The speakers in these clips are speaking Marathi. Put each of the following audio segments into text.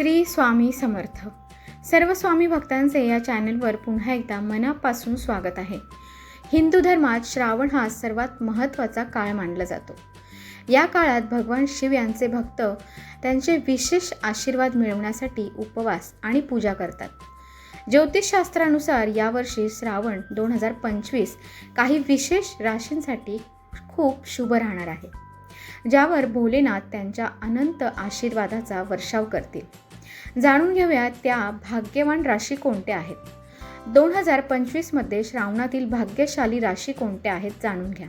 श्री स्वामी समर्थ. सर्व स्वामी भक्तांचे या चॅनलवर पुन्हा एकदा मनापासून स्वागत आहे. हिंदू धर्मात श्रावण हा सर्वात महत्त्वाचा काळ मानला जातो. या काळात भगवान शिव यांचे भक्त त्यांचे विशेष आशीर्वाद मिळवण्यासाठी उपवास आणि पूजा करतात. ज्योतिषशास्त्रानुसार यावर्षी श्रावण दोन हजार पंचवीस काही विशेष राशींसाठी खूप शुभ राहणार आहे. ज्यावर भोलेनाथ त्यांच्या अनंत आशीर्वादाचा वर्षाव करतील. जाणून घेऊया त्या भाग्यवान राशी कोणत्या आहेत. दोन हजार पंचवीसमध्ये श्रावणातील भाग्यशाली राशी कोणत्या आहेत जाणून घ्या.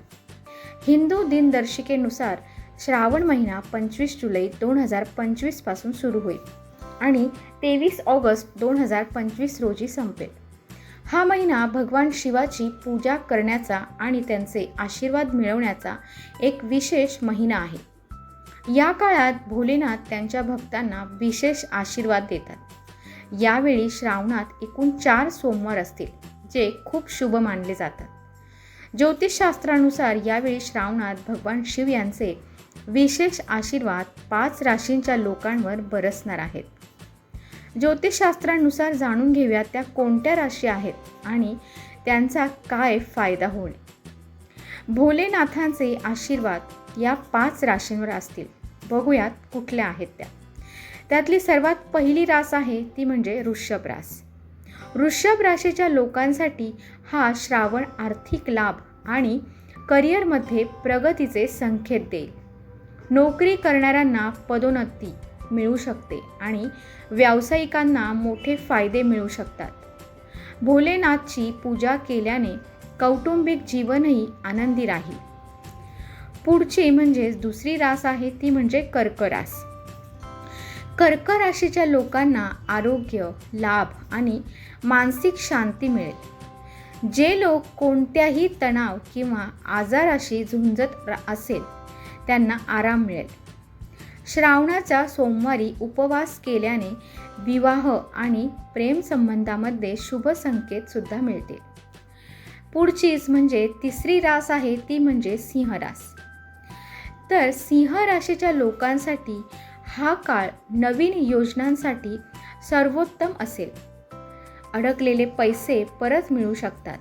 हिंदू दिनदर्शिकेनुसार श्रावण महिना पंचवीस जुलै दोन हजार पंचवीसपासून सुरू होईल आणि तेवीस ऑगस्ट दोन हजार पंचवीस रोजी संपेल. हा महिना भगवान शिवाची पूजा करण्याचा आणि त्यांचे आशीर्वाद मिळवण्याचा एक विशेष महिना आहे. या काळात भोलेनाथ त्यांच्या भक्तांना विशेष आशीर्वाद देतात. यावेळी श्रावणात एकूण चार सोमवार असतील जे खूप शुभ मानले जातात. ज्योतिषशास्त्रानुसार यावेळी श्रावणात भगवान शिव यांचे विशेष आशीर्वाद पाच राशींच्या लोकांवर बरसणार आहेत. ज्योतिषशास्त्रानुसार जाणून घेऊया त्या कोणत्या राशी आहेत आणि त्यांचा काय फायदा होईल. भोलेनाथांचे आशीर्वाद या पाच राशींवर असतील. बघूयात कुठल्या आहेत त्या. त्यातली सर्वात पहिली रास आहे ती म्हणजे वृषभ रास. वृषभ राशीच्या लोकांसाठी हा श्रावण आर्थिक लाभ आणि करिअरमध्ये प्रगतीचे संकेत देईल. नोकरी करणाऱ्यांना पदोन्नती मिळू शकते आणि व्यावसायिकांना मोठे फायदे मिळू शकतात. भोलेनाथची पूजा केल्याने कौटुंबिक जीवनही आनंदी राहील. पुढची म्हणजेच दुसरी रास आहे ती म्हणजे कर्क रास कर्क राशीच्या लोकांना आरोग्य लाभ आणि मानसिक शांती मिळेल. जे लोक कोणत्याही तणाव किंवा आजाराशी झुंजत असेल त्यांना आराम मिळेल. श्रावणाचा सोमवारी उपवास केल्याने विवाह आणि प्रेमसंबंधामध्ये शुभ संकेत सुद्धा मिळतील. पुढचीच म्हणजे तिसरी रास आहे ती म्हणजे सिंह रास तर सिंह राशीच्या लोकांसाठी हा काळ नवीन योजनांसाठी सर्वोत्तम असेल. अडकलेले पैसे परत मिळू शकतात.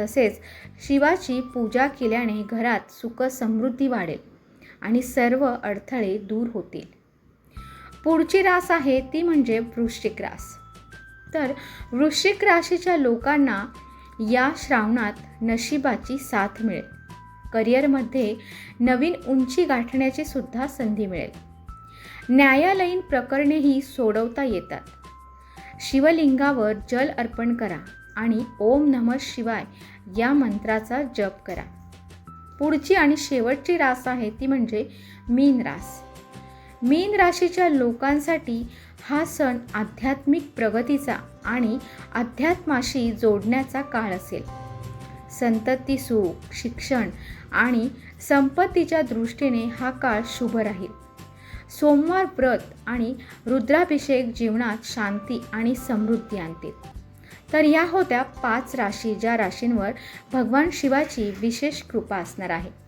तसेच शिवाची पूजा केल्याने घरात सुख समृद्धी वाढेल आणि सर्व अडथळे दूर होतील. पुढची रास आहे ती म्हणजे वृश्चिक रास. तर वृश्चिक राशीच्या लोकांना या श्रावणात नशिबाची साथ मिळेल. करिअरमध्ये नवीन उंची गाठण्याची सुद्धा संधी मिळेल. न्यायालयीन प्रकरणेही सोडवता येतात. शिवलिंगावर जल अर्पण करा आणि ओम नम शिवाय या मंत्राचा जप करा. पुढची आणि शेवटची रास आहे ती म्हणजे मीन रास. मीन राशीच्या लोकांसाठी हा सण आध्यात्मिक प्रगतीचा आणि अध्यात्माशी जोडण्याचा काळ असेल. संतती सुख शिक्षण आणि संपत्तीच्या दृष्टीने हा काळ शुभ राहील. सोमवार व्रत आणि रुद्राभिषेक जीवनात शांती आणि समृद्धी आणतील. तर या होत्या पाच राशी ज्या राशींवर भगवान शिवाची विशेष कृपा असणार आहे.